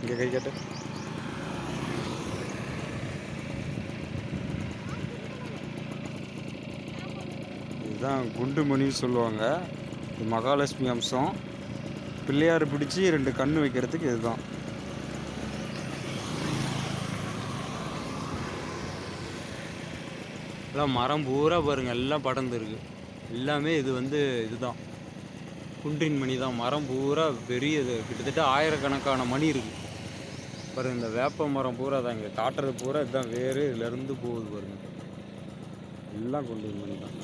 இங்கே கை கட்டு. இதுதான் குண்டுமணின்னு சொல்லுவாங்க. இது மகாலட்சுமி அம்சம். பிள்ளையார் பிடிச்சி ரெண்டு கண் வைக்கிறதுக்கு இதுதான். எல்லாம் மரம் பூரா பாருங்கள் எல்லாம் படர்ந்துருக்கு எல்லாமே இது வந்து இதுதான். குன்றின் மணி தான். மரம் பூரா பெரியது கிட்டத்தட்ட ஆயிரக்கணக்கான மணி இருக்குது பாரு இந்த வேப்ப மரம் பூரா தான் இங்கே. காட்டுறது பூரா இதுதான். வேறு இதுலேருந்து போகுது பாருங்க. எல்லாம் குன்றின் மணி தான்.